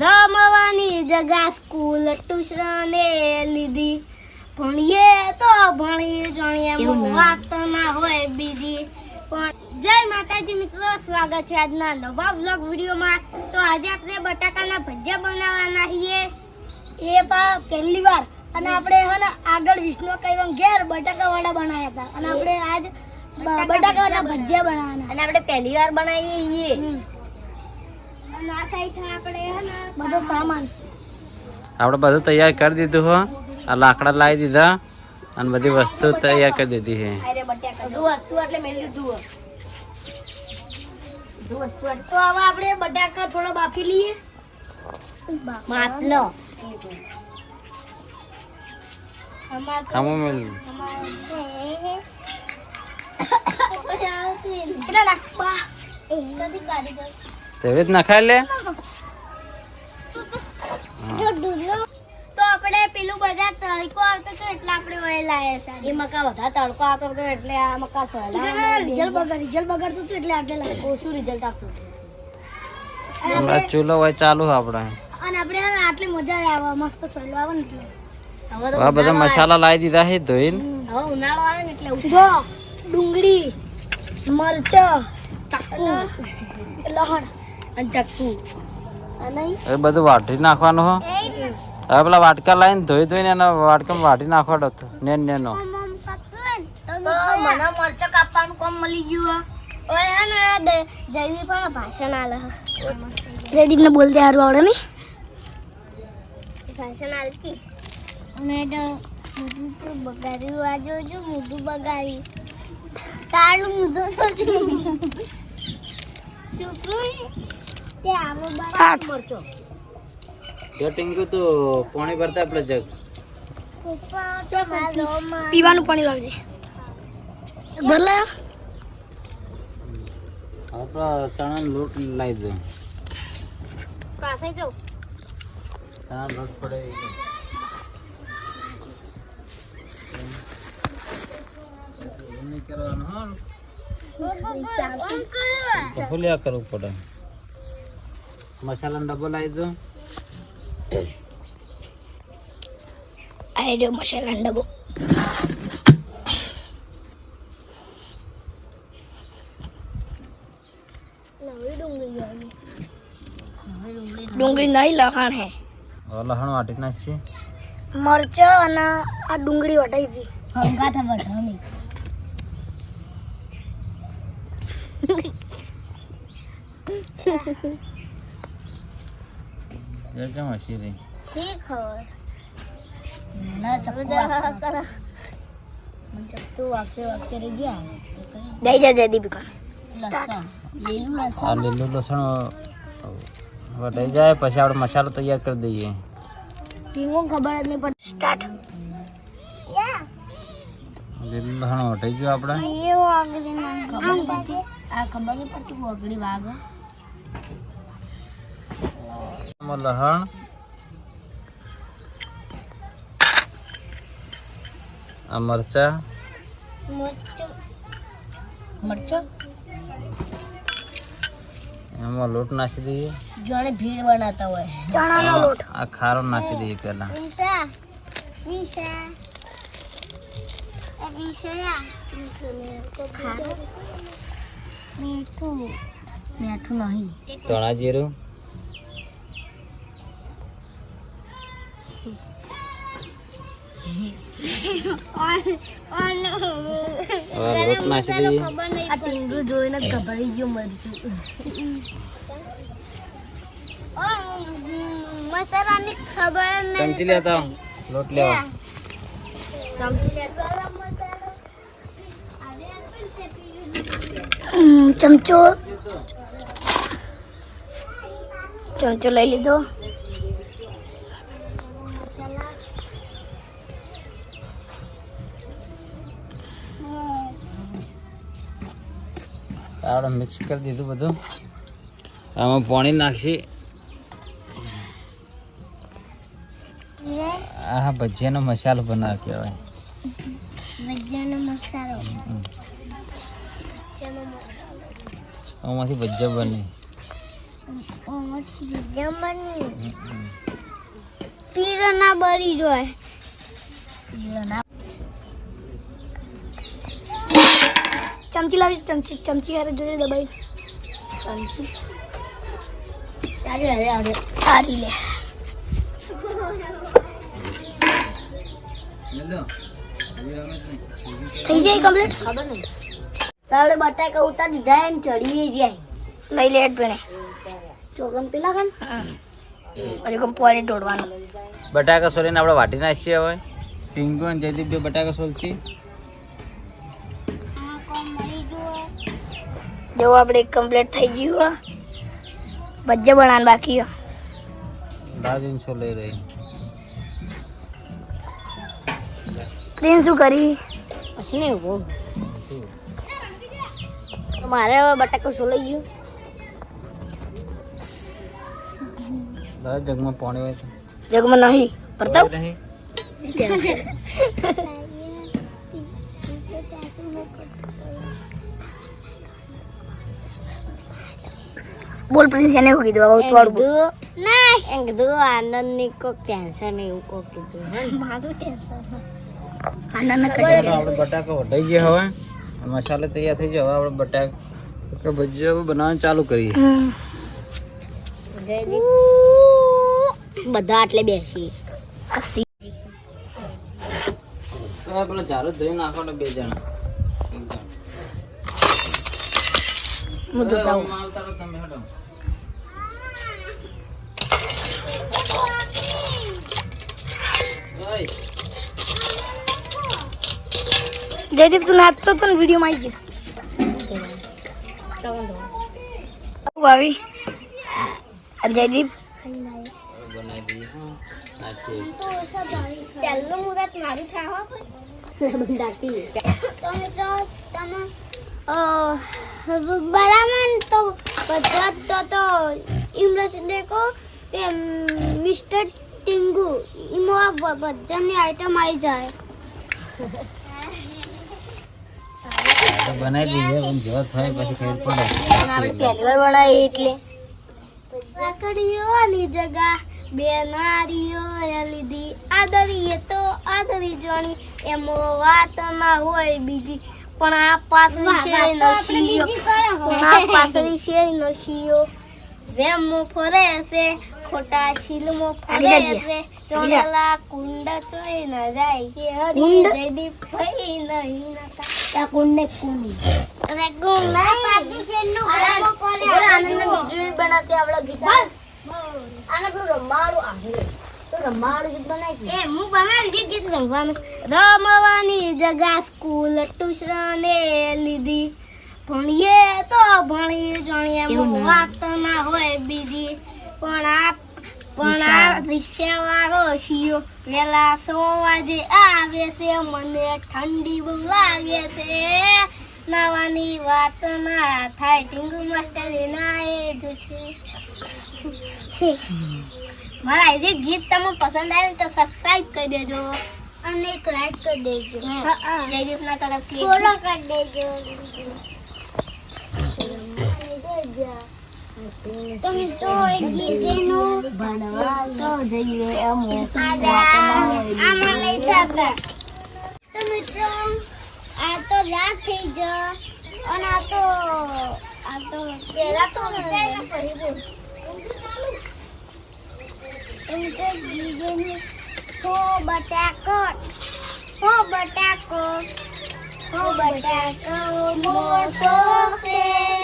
રમવાની જગા school tuition લીધી. ભણીએ તો ભણીએ જાણીએ વાત ના હોય બીજી. પણ જય માતાજી મિત્રો સ્વાગત છે આજના નવા વ્લોગ વિડીયોમાં. તો આજે આપણે બટાકાના ભજીયા બનાવવાના છીએ. એ પા પહેલી વાર. અને આપણે હે ને આગળ વિષ્ણુ કહેવાય ઘેર બટાકા વડા બનાવ્યા હતા. અને આપણે આજ બ- બટાકાના ભજીયા બનાવવાના. અને આપણે પહેલી વાર બનાવીએ છીએ અને આ સાઈડ આપણે હે ને બધો સામાન. આપણે બધું તૈયાર કરી દીધું હો. આ લાકડા લાવી દીધા અને બધી વસ્તુ તૈયાર કરી દીધી છે વસ્તુ એટલે મેં લીધું તો હવે આપણે બટાકા થોડા બાફી લઈએ. નાખવા? લે? તો આપણે પેલું બધા તડકો આવતો હતો એટલે આપણે વહી લાયા એ મકા વધારે તડકો આવતો હતો એટલે આ મકા સોયલા રિઝલ્ટ બગાડ રિઝલ્ટ બગાડતું હતું એટલે આપણે ઓછું રિઝલ્ટ આપતું હતું. અને હમણાં ચૂલો હોય ચાલુ આપણે. અને આપણે આટલી મજા આવે મસ્ત સોયલો આવે ને એટલે. હવે બધા આવે. મસાલા લાવી દીધા છે ધોઈને. હવે ઉનાળો આવે ને એટલે જો ડુંગળી મરચો લહણ. એ બધું વાટી નાખવાનું હો. હવે પેલા વાટકા લાવીને ધોઈ ધોઈને એના વાટકામાં વાટી નાખવાનો હતો નેન નેનો. તો મને મરચો કાપવાનું કોમ મળી ગયું ઓય ને જયદીપ ભાષણ આલે જયદીપ ને બોલતે હારું આવડે નહીં ભાષણ આલતી. અને બગાડ્યું આ જોજો બગાડ્યું. તારું તે આવો બાર મરચો. ટીંકુ તો પાણી ભરતા આપણે જગ. પીવાનું પાણી લાવજે. આપણે લોટ દો. પાસે જાઉં ચણા લોટ પડે કરવાનું હા કરવું પડે. મસાલાનો ડબ્બો લાવી દો. આઈડિયો મસાલા ડબ્બો. ડુંગળી નહીં લખાણ હે. લસણ વાટી નાખીએ મરચો અને આ ડુંગળી વટાઈ હતી હંગા થા વઢાણી એ કેમ હસી રહી શી ખબર ના ચક્કુ કરો ચક્કુ વાગતે વાગતે રહી ગયા દઈ જા જયદીપ કા લસણ લીલું લસણ આ લીલું લસણ વટાઈ જાય પછી આપણે મસાલો તૈયાર કરી દઈએ ટીમો ખબર જ નહીં પડતી સ્ટાર્ટ લીલું લસણ વટાઈ ગયું આપણે એવું આગળ ના આ ખબર નહીં પડતી વગડી વાગ આમાં લસણ આ મરચા. મરચું. મરચો એમાં લોટ નાખી દઈએ. જોણે ભીડ બનાવતા હોય. ચણાનો લોટ. આ ખારો નાખી દઈએ પહેલા. વિશા. વિશા. વિશા મીઠું મીઠું નહીં. ચણા જીરું. જોઈને ગભરાઈ ગયું મરચું. મસાલાની ખબર નહીં ચમચી લેતા આવો. લોટ લેવા. ચમચો. ચમચો લઈ લીધો. આપણે મિક્સ કરી દીધું બધું. આમાં પાણી નાખશે આ ભજીયાનો મસાલો બનાવ કહેવાય. ભજીયાનો મસાલો. આમાંથી ભજીયા બને. પીરો ના બરી જોય. ચમચી લાવી ચમચી ચમચી હારે જોઈએ દબાઈ. ચમચી. ચાલે અરે અરે સારી લે. થઈ જાય કમ્પ્લીટ ખબર નહીં. તાવડે બટાકા ઉતાર દીધા એને ચડીએ જાય લઈ લે ભણે. ચોકન પેલા કન અરે કમ પોરે તોડવાનું બટાકા સોલીને આપણે વાટી નાખીએ હવે. પિંકુ અને જયદીપ બે બટાકા સોલશી જેવું આપણે કમ્પ્લીટ થઈ ગયું ભજ્જા બનાવવાનું બાકી છે. દાજીને સોલાઈ રહી? પ્રિન્સ શું કરી? પછી નહીં ઊભો. મારે હવે બટાકો સોલાઈ ગયું? દાદા જગમાં પાણી હોય જગમાં નહીં પરતાવ. નહીં? બોલ પ્રિન્સ એને શું કીધું હવે થોડું ના એમ કીધું આનંદની કોક ટેન્શન એવું કોક કીધું મારું ટેન્શન આનંદ ન તો આપણે બટાકા વઢાઈ ગયા હવે અને મસાલો તૈયાર થઈ ગયો હવે આપણે બટાકા ભજીયા હવે બનાવવાનું ચાલુ કરીએ બધા આટલે બેસી પેલા હવે ધોઈ નાખો ને બે જણા હું તમે હેડો. ઓય, જયદીપ તું નાચતો તો ને વિડીયોમાં આવી ગયો ભાવી અને જયદીપ બનાવી દઈએ હા તો મિસ્ટર ટિંગુ એમાં બધાની આઈટમ આવી જાય. તો બનાવી દઈએ પણ જો થાય પછી ખબર પડે પહેલી વાર બનાવી એટલે. લાકડીઓની જગા બે નારીઓ લીધી. આદરીએ તો આદરી જોણી. એમો વાત ના હોય બીજી. પણ આ પાતળી છે નસીયો પણ આ પાતળી છે નસીયો વેમો ફરે છે ખોટા શીલમો ફરે છે ચોણેલા કુંડ ચોઈ ન જાય કે હરી જયદીપ ભઈ નહીં નતા. કુંડે. કુંડ અને કુંડ પાછી શેરનું ઘરમાં કોને આનંદ બીજું બનાવતી આવડે ગીત. આને પેલું રમાડું આવે તો રમાડું ગીત બનાવી એ હું બનાવી જે ગીત રમવાનું? રમવાની જગા સ્કૂલ ટ્યુશન ને લીધી. ભણીએ તો ભણીએ જણીએ. વાત ના હોય બીજી. પણ આ પણ આ રિક્ષા વાળો શિયો વેલા સો વાગે આવે છે. મને ઠંડી બહુ લાગે છે. નાવાની વાત ના થાય. ટીંગુ માસ્ટર એ જ છે. મારા જે ગીત તમને પસંદ આવે તો સબસ્ક્રાઇબ કરી દેજો. અને એક લાઈક કરી દેજો. જયદીપના તરફથી. ફોલો કરી દેજો. હો બટાકો હો બટાકો હો બટાકો મોટો છે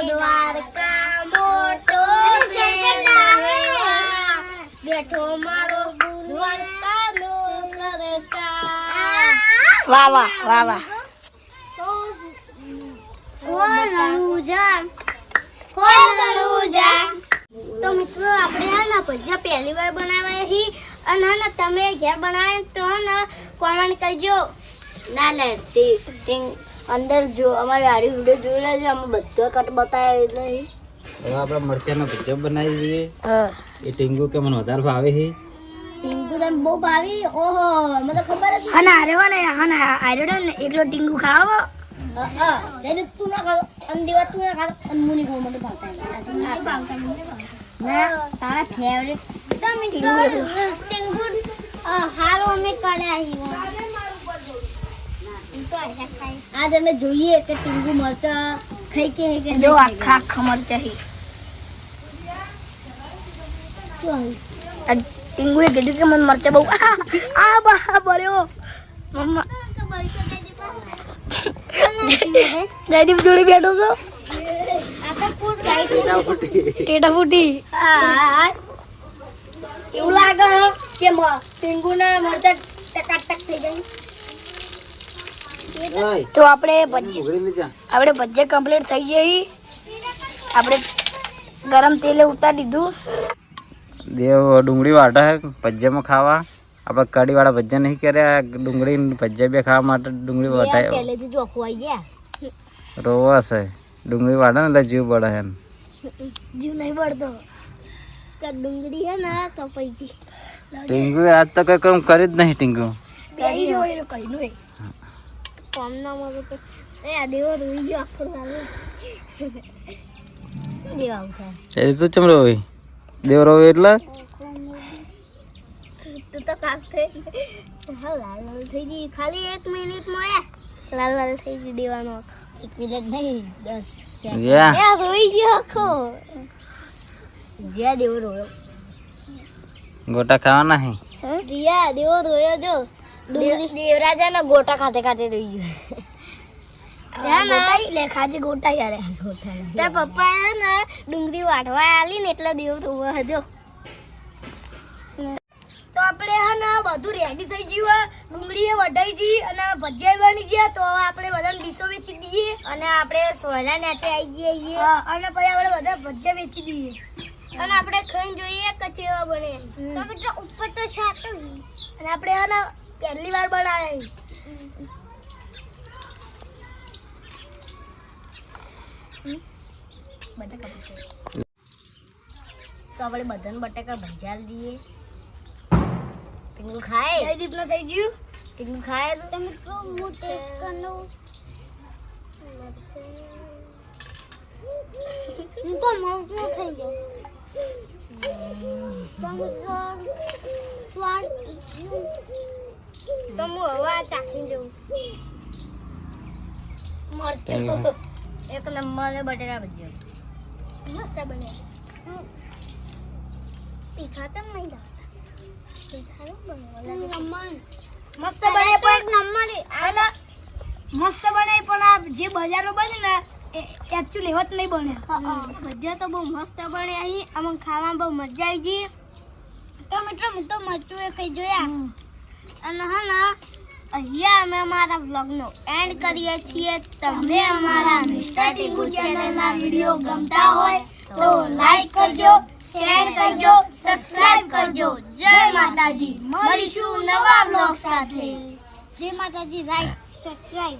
દ્વારકા મોટો બેઠો મારો વાહ વાહ વાહ વાહ. તો મિત્રો આપણે હા ને ભજીયા પહેલી વાર બનાવ્યા હી. અને હે ને તમે ઘેર બનાવે તો હે ને કોમેન્ટ કરજો. ના ના તે અંદર જો અમારે આરી વીડિયો જોઈ લેજો. અમે બધો કટ બતાવ્યો નહીં હવે આપણે મરચાનો ભજીયો બનાવી દઈએ. હા. એ ટીંગુ કે મને વધારે ભાવે છે ટીંકુ તને બહુ ભાવી? ઓહો મને તો ખબર જ હા ના હા ના એકલો ટીંગુ ખાવો હા. જઈને તું ના ખાવ અન દેવા તું ના ખાવ અન મુની ખાવ મને ભાવતા ના તારા ફેવરેટ તો મિત્રો ટીંકુ હારો અમે કર્યા હી આજ અમે જોઈએ કે ટીંગુ મરચા ખાઈ કે કે જો આખા આખા મરચા હી ટીંગુએ કીધું કે મને મરચા બહુ આ આ બા બળ્યો મમ્મા જયદીપ જોડે બેઠો છો ટેટા ફૂટી એવું લાગે કે ટીંગુ ના મરચા ટકાટક થઈ જાય તો આપણે ભજી આપણે ભજીયા કમ્પ્લીટ થઈ જઈ આપણે ગરમ તેલે ઉતારી દીધું દેવ ડુંગળી વાટા હે ભજીયામાં ખાવા. આપણે કઢીવાળા ભજીયા નહીં કર્યા ડુંગળી ભજીયા બે ખાવા માટે ડુંગળી વટાય પહેલેથી જોખું આવી ગયા. રોવા છે. ડુંગળી વાટે ને એટલે જીવ પડે હે જીવ નહીં પડતો ડુંગળી હે ને ટીંગુ આજ તો કઈ કામ કરી જ નહીં ટીંગુ. કઈ નો એ કઈ નો કોમ ના મળે તો એ આ દેવો રોઈ ગયો આખો દેવા ઉઠા એ તું ચમ રોવી દેવ એટલે? તું તો કાક થઈ હા લાલ લાલ થઈ ગઈ. ખાલી એક મિનિટમાં લાલ લાલ થઈ ગઈ દેવાનો. એક મિનિટ નહીં દસ સેકન્ડ. યા એ રોઈ ગયો આખો. જ્યાં દેવો રોયો. ગોટા ખાવાના હે? જીયા દેવો રોયો જો દેવરાજા ના ગોટા ખાતે ખાતે રહી ગયો. ખાજે ગોટા યાર તાર પપ્પા ને ડુંગળી વાઢવા આલી ને એટલે દેવ તો આપણે હા ને બધું રેડી થઈ ગયું હે. ડુંગળી એ વઢાઈ ગઈ અને ભજીયા બની ગયા તો આપણે બધાને ડીશો વેચી દઈએ. અને આપણે સોના નાચે આવી જઈએ અને પછી આપણે બધા ભજીયા વેચી દઈએ. અને આપણે ખાઈને જોઈએ કે કેવા બને તો મિત્રો ઉપર તો છાતું અને આપણે હા ને પહેલી વાર બનાવ્યા બટાકા ભજીયા. તો આપણે બધાને બટાકા ભજીયા દઈએ ટીંગુ ખાય. જયદીપ ના થઈ ગયું. ટીંગુ ખાય. તો મિત્રો હું ટેસ્ટ હું તો મૌજો થઈ ગયો. તો મિત્રો સ્વાદ તો હું હવે ચાખી દઉં ટીંગુ. એક નંબર બટેકા ભજીયા. મસ્ત બને. તીખા તો નહીં મસ્ત બને પણ નંબર આના મસ્ત બને પણ આ જે બજારો બને ને એકચ્યુઅલી એવા જ નહીં બને. ભજીયા તો બહુ મસ્ત બને અહીં. અમને ખાવામાં બહુ મજા આવી ગઈ. તો મિત્રો હું તો મરચું એ ખાઈ જોયા. અને હા ને અહીંયા અમે અમારા વ્લોગનો એન્ડ કરીએ છીએ. તમને અમારા મિસ્ટર ગુજરાતના વીડિયો ગમતા હોય તો લાઈક કરજો શેર કરજો સબસ્ક્રાઇબ કરજો. જય માતાજી. મળીશું નવા વ્લોગ સાથે. જય માતાજી લાઈક સબસ્ક્રાઇબ